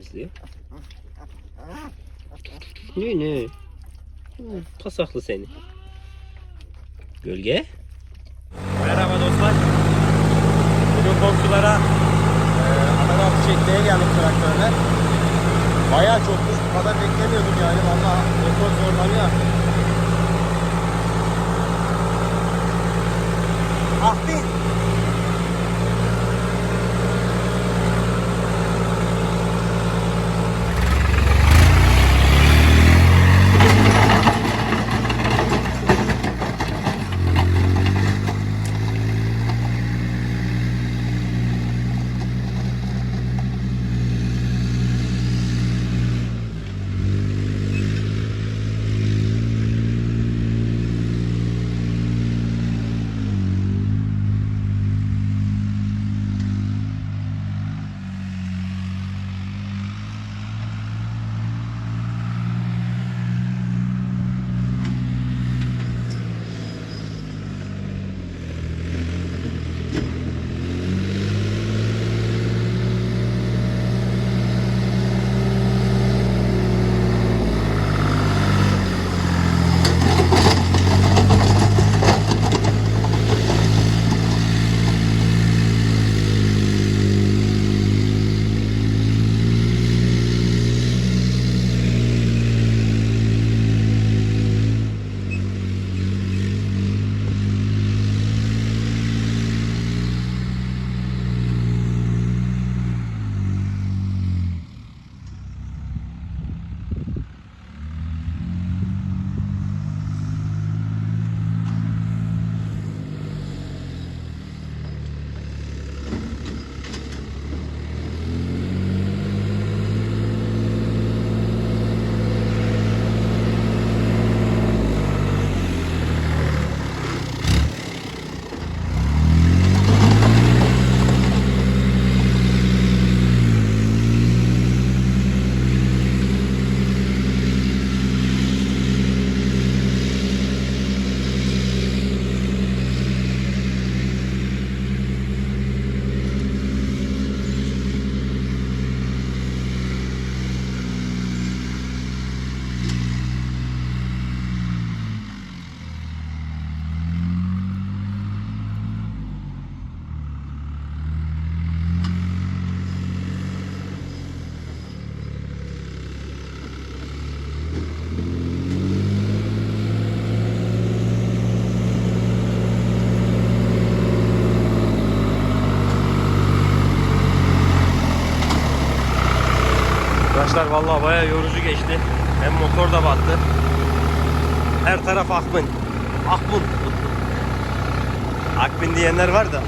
izliyor. Ne ne? Pasaklı seni. Gölge. Merhaba dostlar. Bugün komşulara e, ananas geldik traktörle. Bayağı çokmuş. Bu kadar beklemiyordum yani. Valla motor zorlanıyor artık. Ahmet. Arkadaşlar vallahi bayağı yorucu geçti. Hem motor da battı. Her taraf akbın. Akbun. Akbin diyenler var da.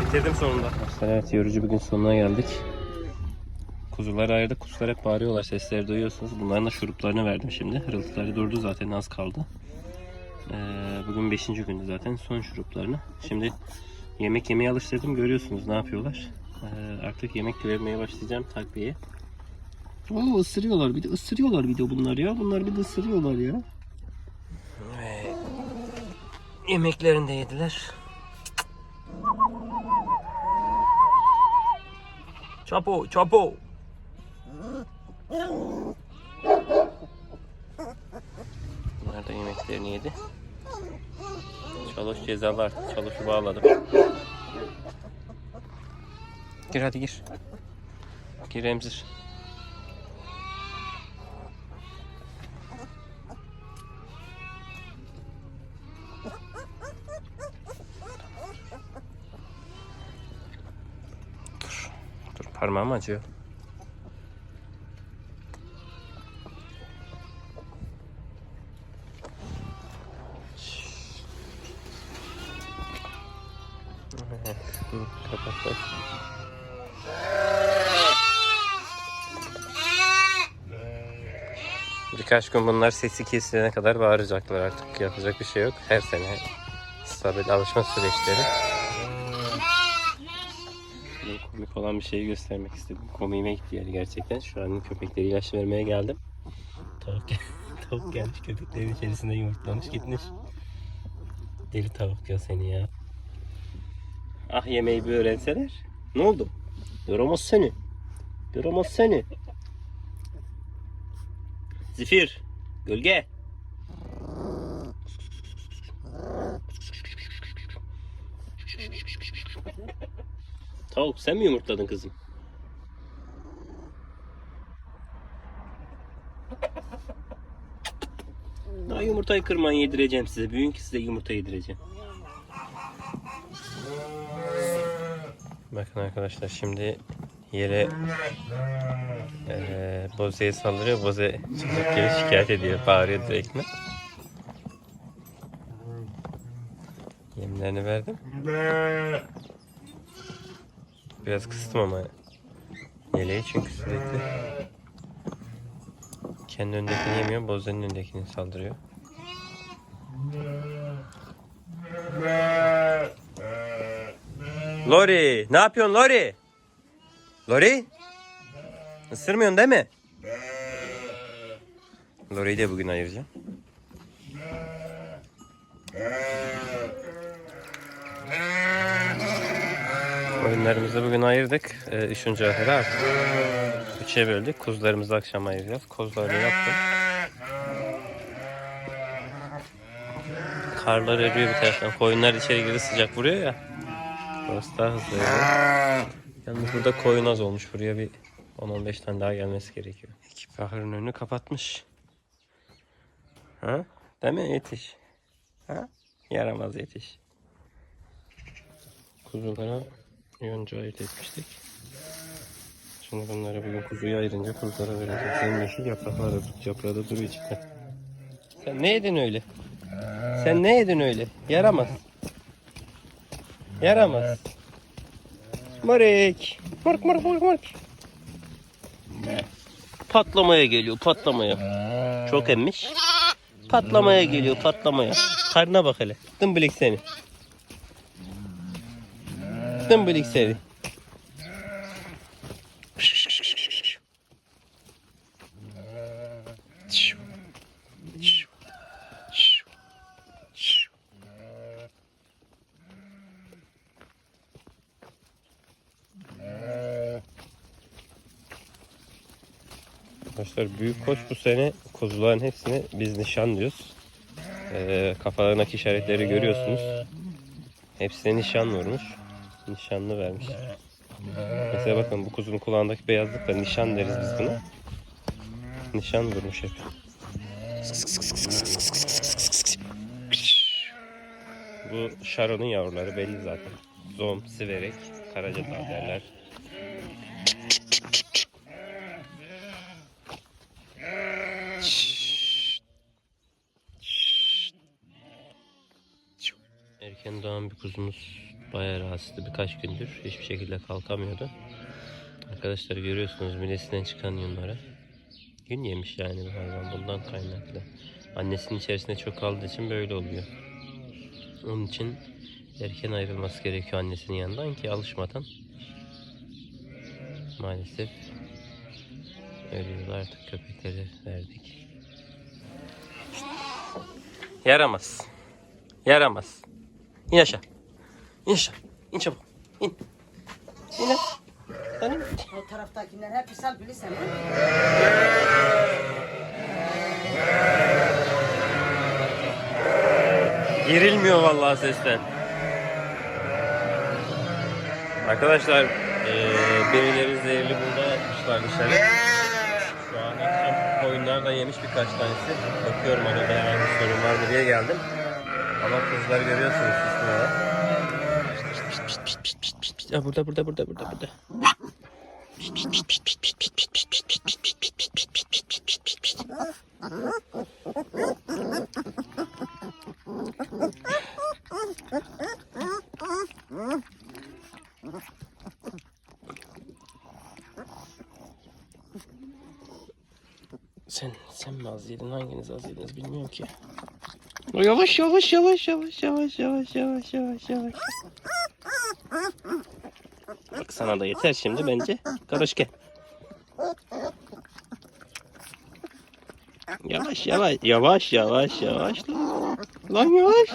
Bitirdim sonunda. Arkadaşlar evet yorucu bir gün sonuna geldik. Kuzuları ayırdık. Kuzular hep bağırıyorlar. Sesleri duyuyorsunuz. Bunların da şuruplarını verdim şimdi. Hırıltıları durdu zaten az kaldı. Ee, bugün 5. gündü zaten. Son şuruplarını. Şimdi yemek yemeye alıştırdım. Görüyorsunuz ne yapıyorlar. Ee, artık yemek vermeye başlayacağım takviye. Oo ısırıyorlar bir de ısırıyorlar bir de bunlar ya. Bunlar bir de ısırıyorlar ya. Ve yemeklerini de yediler. Çapo, çapo. Bunlar da yemeklerini yedi. Çaloş cezalar. Çaloşu bağladım. Gir hadi gir. Gir emzir. Dur. Dur parmağım acıyor. Evet, dur, kapat Birkaç gün bunlar sesi kesilene kadar bağıracaklar artık. Yapacak bir şey yok. Her sene stabil alışma süreçleri. Komik olan bir şeyi göstermek istedim. Komiğime gitti yani gerçekten. Şu an köpekleri ilaç vermeye geldim. Tavuk, tavuk gelmiş köpeklerin içerisinde yumurtlamış gitmiş. Deli tavuk ya seni ya. Ah yemeği bir öğrenseler. Ne oldu? Yaramaz seni. Yaramaz seni. Zifir. Gölge. Tavuk sen mi yumurtladın kızım? Daha yumurtayı kırmayın yedireceğim size. Büyüyün ki size yumurta yedireceğim. Bakın arkadaşlar şimdi yere eee Boze'ye saldırıyor. Boze çıkıp geri şikayet ediyor. Bağırıyor direktme. Yemlerini verdim. Biraz kıstım ama yeleği çünkü sürekli kendi öndekini yemiyor, Boze'nin öndekini saldırıyor. Lori, ne yapıyorsun Lori? Lori? Isırmıyorsun değil mi? Lori'yi de bugün ayıracağım. Oyunlarımızı bugün ayırdık. Ee, üçüncü ahıra artık. Üçe böldük. Kuzularımızı akşam ayıracağız. Kuzularını yaptım. Karlar eriyor bir taraftan. Koyunlar içeri girdi sıcak vuruyor ya. Orası daha hızlı eriyor. Yalnız burada koyun az olmuş. Buraya bir 10-15 tane daha gelmesi gerekiyor. Ekip ahırın önünü kapatmış. Ha? Değil mi? Yetiş. Ha? Yaramaz yetiş. Kuzulara yonca ayırt etmiştik. Şimdi bunları bugün kuzuya ayırınca kuzulara vereceğiz. Senin yeşil yapraklar da, yaprağı da duruyor içinde. Sen ne yedin öyle? Sen ne yedin öyle? Yaramaz. Yaramaz. Morik. Morik morik morik morik. Patlamaya geliyor patlamaya. Çok emmiş. Patlamaya geliyor patlamaya. Karnına bak hele. Dımbılik seni. Dımbılik seni. Arkadaşlar büyük koç bu sene kuzuların hepsini biz nişan diyoruz. Ee, kafalarındaki işaretleri görüyorsunuz. Hepsine nişan vurmuş. Nişanlı vermiş. Mesela bakın bu kuzunun kulağındaki beyazlık da nişan deriz biz buna. Nişan vurmuş hep. Bu Şaron'un yavruları belli zaten. Zom, siverek, karacadağ derler. Erken doğan bir kuzumuz bayağı rahatsızdı birkaç gündür. Hiçbir şekilde kalkamıyordu. Arkadaşlar görüyorsunuz midesinden çıkan yunları. Gün yemiş yani bu hayvan bundan kaynaklı. Annesinin içerisinde çok kaldığı için böyle oluyor. Onun için erken ayrılması gerekiyor annesinin yanından ki alışmadan. Maalesef ölüyorlar artık köpekleri verdik. Yaramaz. Yaramaz. İn aşağı. İn aşağı. İn çabuk. İn. İn lan. İn. O taraftakiler hep sal bilirsen. Girilmiyor vallahi sesten. Arkadaşlar eee birileri zehirli buğday atmışlar dışarı. Şu an akşam koyunlar da yemiş birkaç tanesi. Bakıyorum arada herhangi bir sorun var mı diye geldim. Ama kızları görüyorsunuz susmuyorlar. Ya burada burada burada burada burada. Sen sen mi az yedin hanginiz az yediniz bilmiyorum ki. Yavaş yavaş yavaş yavaş yavaş yavaş yavaş yavaş yavaş. Bak sana da yeter şimdi bence. Karış gel. Yavaş yavaş yavaş yavaş yavaş lan. Lan yavaş.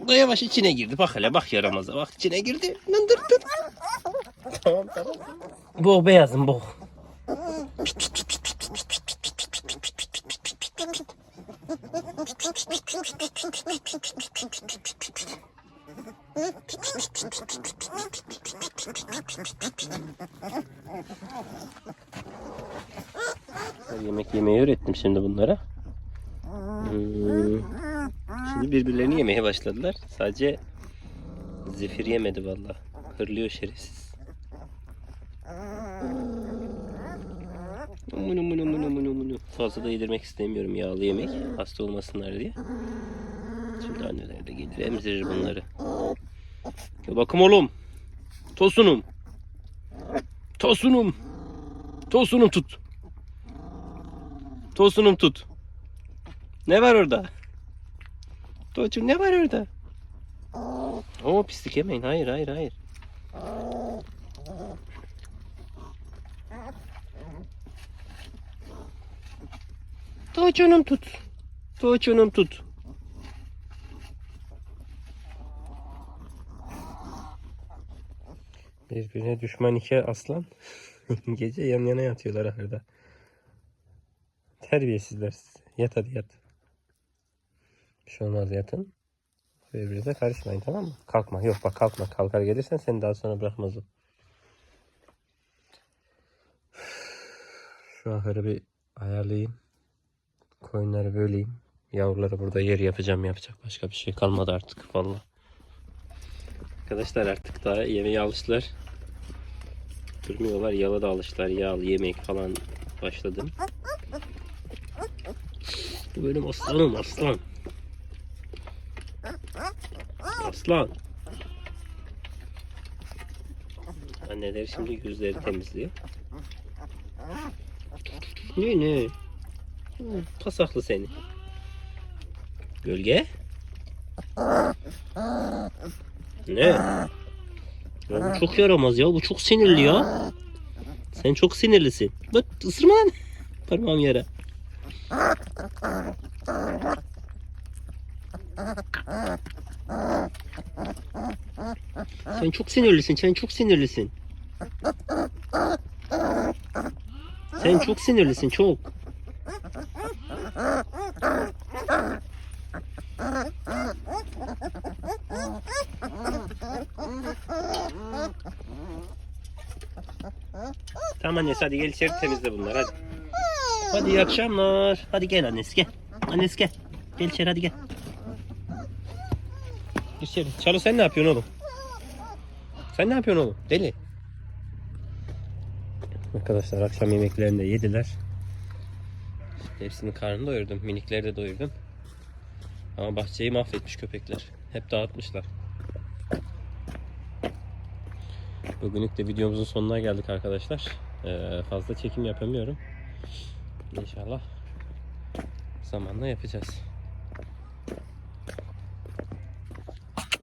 Bu da yavaş içine girdi. Bak hele bak yaramaza. Bak içine girdi. Lan dur dur. tamam tamam. Boğ beyazım boğ. Yemek yemeyi öğrettim şimdi bunlara. Şimdi birbirlerini yemeye başladılar. Sadece zefir yemedi valla. Hırlıyor şerefsiz. Munu munu munu munu munu. Fazla da yedirmek istemiyorum yağlı yemek. Hasta olmasınlar diye. Şimdi anneler de gelir emzirir bunları. Gel bakım oğlum. Tosunum. Tosunum. Tosunum tut. Tosunum tut. Ne var orada? Toçum ne var orada? Oo pislik yemeyin. Hayır hayır hayır. Toçunum tut. Toçunum tut. Birbirine düşman iki aslan gece yan yana yatıyorlar ahırda. Terbiyesizler siz. Yat hadi yat. Bir şey olmaz yatın. Birbirinize karışmayın tamam mı? Kalkma. Yok bak kalkma. Kalkar gelirsen seni daha sonra bırakmaz o. Şu ahırı bir ayarlayayım. Koyunları böleyim. Yavruları burada yer yapacağım yapacak. Başka bir şey kalmadı artık valla. Arkadaşlar artık daha yemeğe alıştılar. Durmuyorlar. Yala da alıştılar. Yağlı yemek falan başladım. Bu benim aslanım aslan. Aslan. Anneler şimdi yüzleri temizliyor. Ne ne? Pasaklı seni. Gölge. Ne? Ya bu çok yaramaz ya. Bu çok sinirli ya. Sen çok sinirlisin. Bak ısırma lan. Parmağım yara. Sen çok sinirlisin. Sen çok sinirlisin. Sen çok sinirlisin. Çok. Tamam annesi hadi gel içeri temizle bunları hadi. Hadi iyi akşamlar. Hadi gel annesi gel. Annesi gel. Gel içeri hadi gel. İçeri. Çaro sen ne yapıyorsun oğlum? Sen ne yapıyorsun oğlum? Deli. Arkadaşlar akşam yemeklerini de yediler. İşte hepsinin karnını doyurdum. Minikleri de doyurdum. Ama bahçeyi mahvetmiş köpekler. Hep dağıtmışlar. Bugünlük de videomuzun sonuna geldik arkadaşlar. Ee, fazla çekim yapamıyorum. İnşallah zamanla yapacağız.